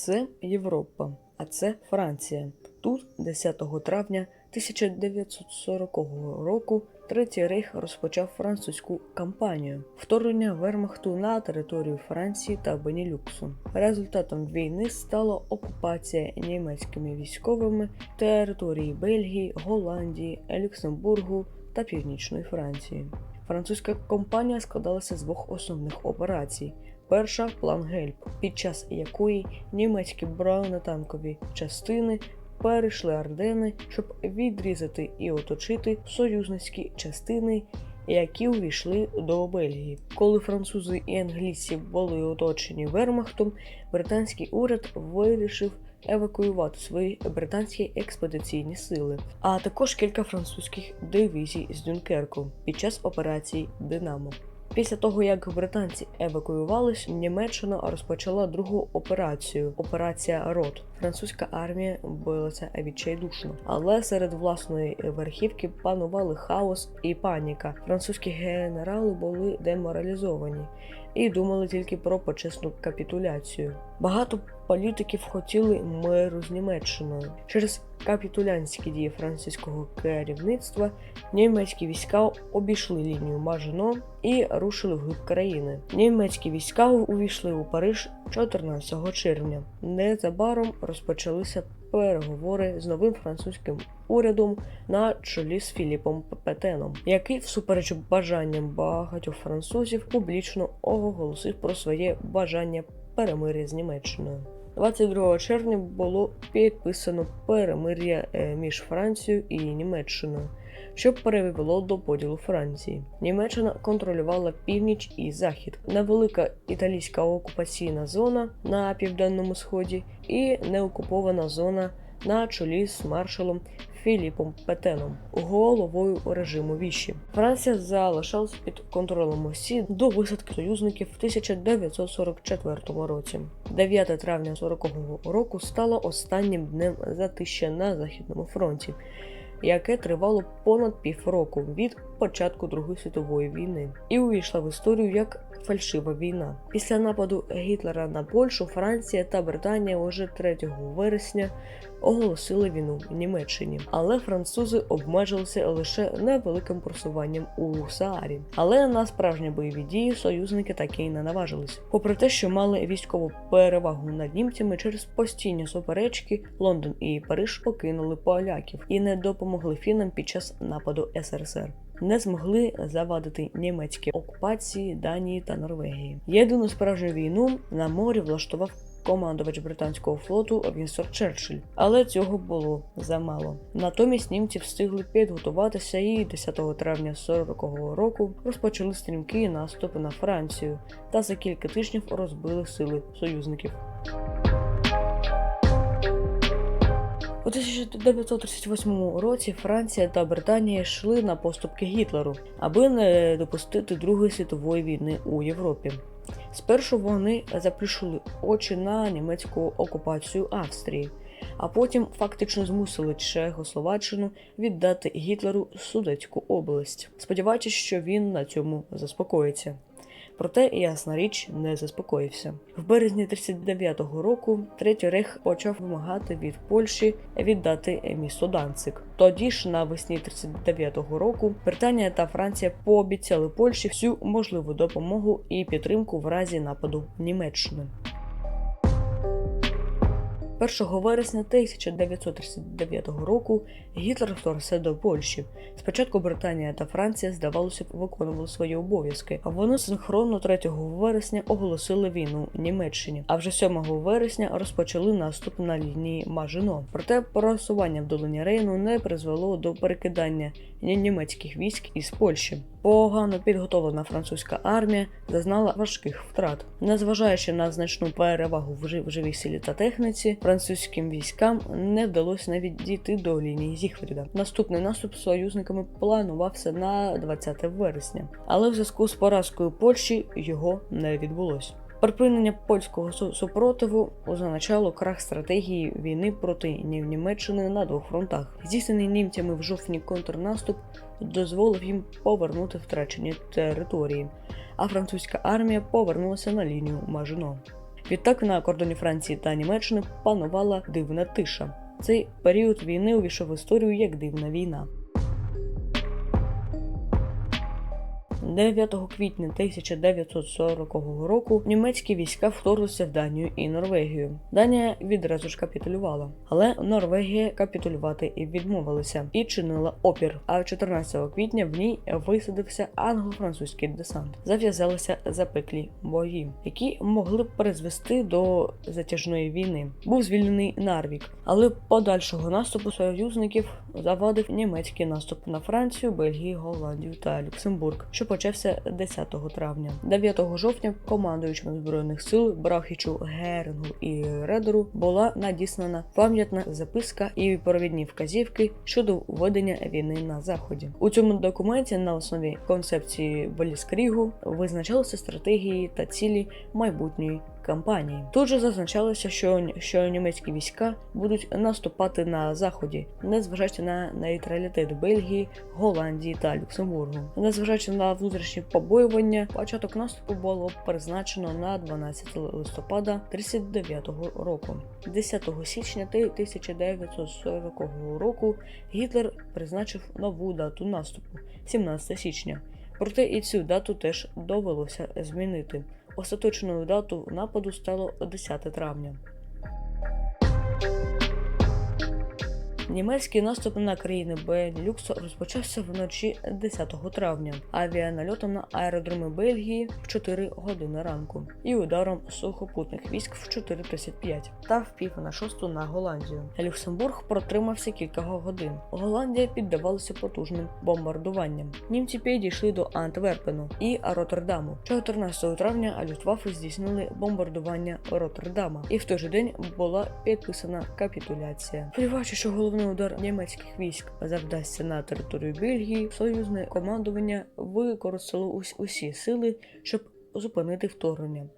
Це Європа, а це Франція. Тут, 10 травня 1940 року, Третій рейх розпочав французьку кампанію вторгнення вермахту на територію Франції та Бенілюксу. Результатом війни стала окупація німецькими військовими території Бельгії, Голландії, Люксембургу та Північної Франції. Французька кампанія складалася з двох основних операцій. Перша план Гельп, під час якої німецькі бронетанкові частини перейшли Ардени, щоб відрізати і оточити союзницькі частини, які увійшли до Бельгії. Коли французи і англійці були оточені вермахтом, британський уряд вирішив евакуювати свої британські експедиційні сили, а також кілька французьких дивізій з Дюнкерку під час операції Динамо. Після того, як британці евакуювались, Німеччина розпочала другу операцію операція Рот. Французька армія билася відчайдушно, але серед власної верхівки панували хаос і паніка. Французькі генерали були деморалізовані і думали тільки про почесну капітуляцію. Багато політиків хотіли миру з Німеччиною. Через капітулянські дії французького керівництва німецькі війська обійшли лінію Мажино і рушили вглиб країни. Німецькі війська увійшли у Париж 14 червня. Незабаром розпочалися переговори з новим французьким урядом на чолі з Філіпом Петеном, який, всупереч бажанням багатьох французів, публічно оголосив про своє бажання перемир'я з Німеччиною. 22 червня було підписано перемир'я е, між Францією і Німеччиною, що привело до поділу Франції. Німеччина контролювала північ і захід, невелика італійська окупаційна зона на південному сході і неокупована зона на чолі з маршалом Філіпом Петеном, головою режиму Віші. Франція залишалась під контролем Осі до висадки союзників в 1944 році. 9 травня 40-го року стало останнім днем затища на західному фронті. Яке тривало понад півроку від початку Другої світової війни, і увійшла в історію як фальшива війна. Після нападу Гітлера на Польщу Франція та Британія уже 3 вересня оголосили війну Німеччині, але французи обмежилися лише невеликим просуванням у Саарі. Але на справжні бойові дії союзники таки й не наважились. Попри те, що мали військову перевагу над німцями через постійні суперечки, Лондон і Париж покинули поляків і не допомогли фінам під час нападу СРСР. Не змогли завадити німецькі окупації Данії та Норвегії. Єдину справжню війну на морі влаштував командувач британського флоту Вінсор Черчилль, але цього було замало. Натомість німці встигли підготуватися і 10 травня 40-го року розпочали стрімкий наступ на Францію та за кілька тижнів розбили сили союзників. У 1938 році Франція та Британія йшли на поступки Гітлеру, аби не допустити Другої світової війни у Європі. Спершу вони заплющили очі на німецьку окупацію Австрії, а потім фактично змусили Чехословаччину віддати Гітлеру Судецьку область, сподіваючись, що він на цьому заспокоїться. Проте, ясна річ, не заспокоївся. В березні 39-го року Третій Рейх почав вимагати від Польщі віддати місто Данцик. Тоді ж, навесні 39-го року, Британія та Франція пообіцяли Польщі всю можливу допомогу і підтримку в разі нападу Німеччини. 1 вересня 1939 року Гітлер вторгся до Польщі. Спочатку Британія та Франція, здавалося б, виконували свої обов'язки, а вони синхронно 3 вересня оголосили війну Німеччині. А вже 7 вересня розпочали наступ на лінії Мажино. Проте просування в долині Рейну не призвело до перекидання німецьких військ із Польщі. Погано підготовлена французька армія зазнала важких втрат, незважаючи на значну перевагу в жив- в живій силі та техніці, французьким військам не вдалося навіть дійти до лінії Зігфріда. Наступний наступ союзниками планувався на 20 вересня, але в зв'язку з поразкою Польщі його не відбулось. Припинення польського су- супротиву означало крах стратегії війни проти Німеччини на двох фронтах. Здійснений німцями в жовтні контрнаступ дозволив їм повернути втрачені території, а французька армія повернулася на лінію Мажино. Відтак на кордоні Франції та Німеччини панувала дивна тиша. Цей період війни увійшов в історію як дивна війна. 9 квітня 1940 року німецькі війська вторглися в Данію і Норвегію. Данія відразу ж капітулювала, але Норвегія капітулювати і відмовилася і чинила опір. А 14 квітня в ній висадився англо-французький десант. Зав'язалися запеклі бої, які могли б призвести до затяжної війни. Був звільнений Нарвік, але подальшого наступу союзників завадив німецький наступ на Францію, Бельгію, Голландію та Люксембург, що почався 10 травня. 9 жовтня командуючим збройних сил Брахічу Герингу і Редеру була надіслана пам'ятна записка і провідні вказівки щодо ведення війни на заході. У цьому документі на основі концепції Беліскрігу визначалися стратегії та цілі майбутньої кампанії. Тут же зазначалося, що, що німецькі війська будуть наступати на заході, незважаючи на нейтралітет Бельгії, Голландії та Люксембургу. Незважаючи на внутрішні побоювання, початок наступу було призначено на 12 листопада 39-го року. 10 січня 1940 року Гітлер призначив нову дату наступу 17 січня. Проте і цю дату теж довелося змінити. Остаточною датою нападу стало 10 травня. Німецький наступ на країни Бенілюксу розпочався вночі 10 травня авіанальотом на аеродроми Бельгії в 4 години ранку і ударом сухопутних військ в 4.35 та в пів на шосту на Голландію. Люксембург протримався кілька годин. Голландія піддавалася потужним бомбардуванням. Німці підійшли до Антверпену і Роттердаму. 14 травня Люфтваффе здійснили бомбардування Роттердама, і в той же день була підписана капітуляція. Сподіваючись, що головний удар німецьких військ завдасться на територію Бельгії, союзне командування використало усі сили, щоб зупинити вторгнення.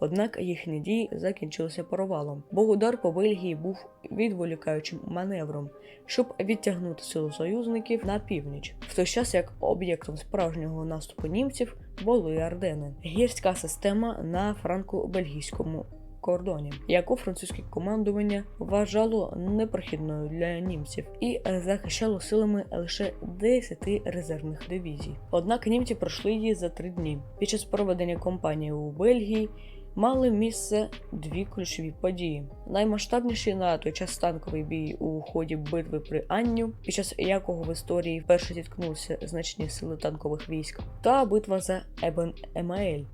Однак їхні дії закінчилися провалом, бо удар по Бельгії був відволікаючим маневром, щоб відтягнути силу союзників на північ, в той час як об'єктом справжнього наступу німців були Ардени, гірська система на франко-бельгійському кордоні, яку французьке командування вважало непрохідною для німців і захищало силами лише 10 резервних дивізій. Однак німці пройшли її за три дні. Під час проведення кампанії у Бельгії мали місце дві ключові події. Наймасштабніший на той час танковий бій у ході битви при Анню, під час якого в історії вперше зіткнулися значні сили танкових військ, та битва за Ебен Емаель.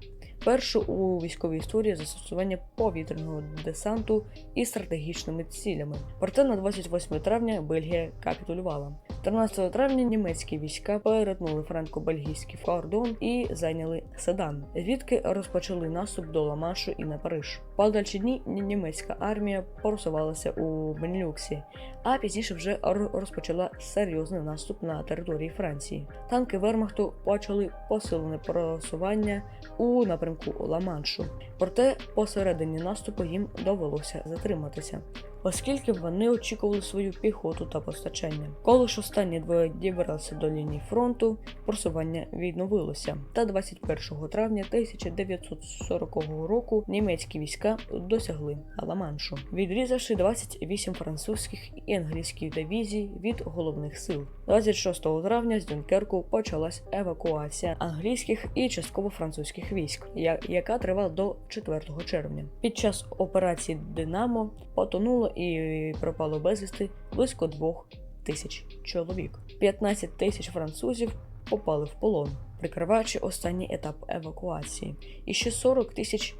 Першу у військовій історії застосування повітряного десанту і стратегічними цілями. Проте на 28 травня Бельгія капітулювала. 13 травня німецькі війська перетнули франко-бельгійський кордон і зайняли Седан, звідки розпочали наступ до Ла-Маншу і на Париж. Подальші дні німецька армія просувалася у Бенілюксі, а пізніше вже розпочала серйозний наступ на території Франції. Танки Вермахту почали посилене просування у напрямку Ла-Маншу. Проте посередині наступу їм довелося затриматися, оскільки вони очікували свою піхоту та постачання. Коли ж останні двоє дібралися до лінії фронту, просування відновилося. Та 21 травня 1940 року німецькі війська досягли Ла-Маншу, відрізавши 28 французьких і англійських дивізій від головних сил. 26 травня з Дюнкерку почалась евакуація англійських і частково французьких військ, яка тривала до 4 червня. Під час операції Динамо потонуло і пропало безвісти близько двох тисяч чоловік. 15 тисяч французів попали в полон, прикриваючи останній етап евакуації, і ще 40 тисяч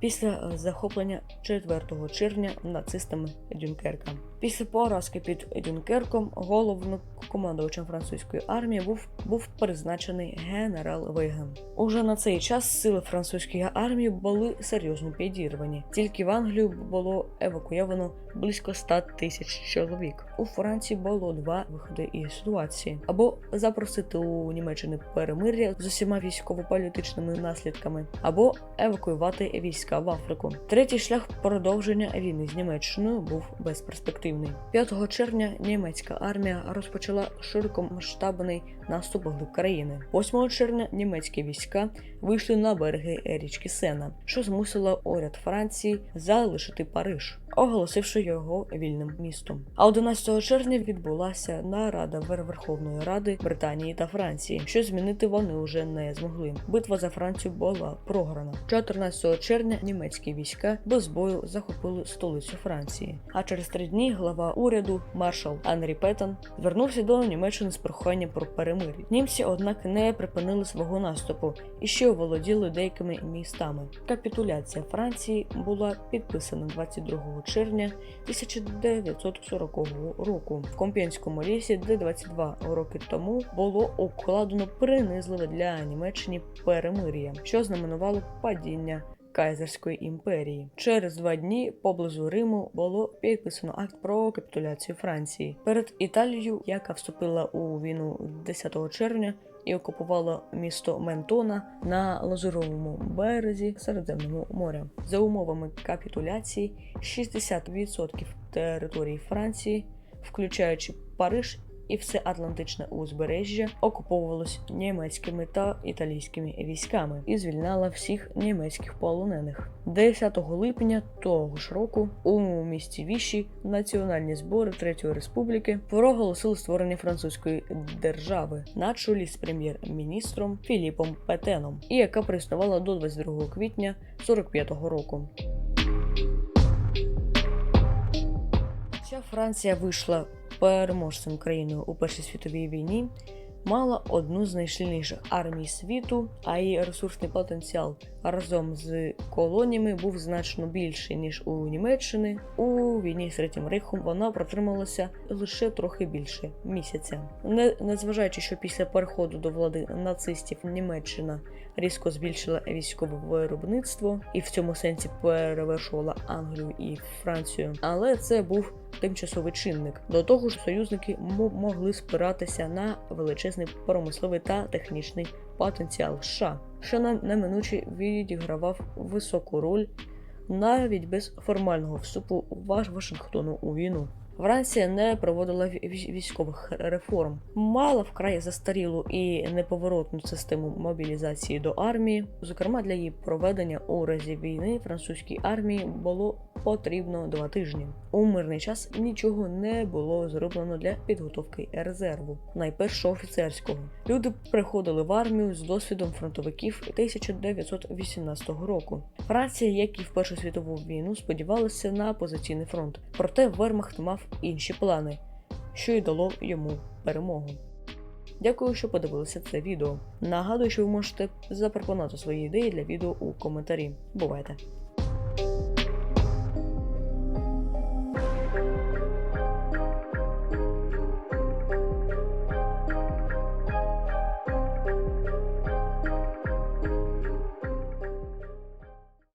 після е, захоплення 4 червня нацистами Дюнкерка. Після поразки під Дюнкерком головнокомандувачем французької армії був, був призначений генерал Вейген. Уже на цей час сили французької армії були серйозно підірвані. Тільки в Англію було евакуйовано близько 100 тисяч чоловік. У Франції було два виходи із ситуації: або запросити у Німеччини перемир'я з усіма військово-політичними наслідками, або евакуювати війська в Африку. Третій шлях продовження війни з Німеччиною був безперспективний. Ефективний. 5 червня німецька армія розпочала широкомасштабний наступ глиб країни. 8 червня німецькі війська вийшли на береги річки Сена, що змусило уряд Франції залишити Париж, оголосивши його вільним містом. А 11 червня відбулася нарада Вер- Верховної Ради Британії та Франції, що змінити вони вже не змогли. Битва за Францію була програна. 14 червня німецькі війська без бою захопили столицю Франції. А через три дні глава уряду маршал Анрі Петтон звернувся до Німеччини з проханням про перемир'я. Німці, однак, не припинили свого наступу і ще оволоділи деякими містами. Капітуляція Франції була підписана 22 червня 1940 року в Комп'єнському лісі, де 22 роки тому було укладено принизливе для Німеччини перемир'я, що знаменувало падіння. Кайзерської імперії через два дні поблизу Риму було підписано акт про капітуляцію Франції перед Італією, яка вступила у війну 10 червня і окупувало місто Ментона на Лазуровому березі Середземного моря. За умовами капітуляції 60% території Франції, включаючи Париж і все Атлантичне узбережжя окуповувалось німецькими та італійськими військами і звільнала всіх німецьких полонених. 10 липня того ж року у місті Віші національні збори Третьої республіки проголосили створення французької держави на чолі з прем'єр-міністром Філіпом Петеном, і яка проіснувала до 22 квітня 45-го року. Хоча Франція вийшла переможцем країною у Першій світовій війні, мала одну з найсильніших армій світу, а її ресурсний потенціал разом з колоніями був значно більший ніж у Німеччини. У війні з Третім Рейхом вона протрималася лише трохи більше місяця. Не незважаючи, що після переходу до влади нацистів Німеччина різко збільшила військове виробництво і в цьому сенсі перевершувала Англію і Францію. Але це був тимчасовий чинник. До того ж, союзники мо- могли спиратися на величезний промисловий та технічний потенціал США, що неминуче відігравав високу роль навіть без формального вступу Вашингтону у війну. Франція не проводила військових реформ, мала вкрай застарілу і неповоротну систему мобілізації до армії. Зокрема, для її проведення у разі війни французькій армії було потрібно два тижні. У мирний час нічого не було зроблено для підготовки резерву, найпершого офіцерського. Люди приходили в армію з досвідом фронтовиків 1918 року. Франція, як і в Першу світову війну, сподівалася на позиційний фронт. Проте Вермахт мав інші плани, що й дало йому перемогу. Дякую, що подивилися це відео. Нагадую, що ви можете запропонувати свої ідеї для відео у коментарі. Бувайте!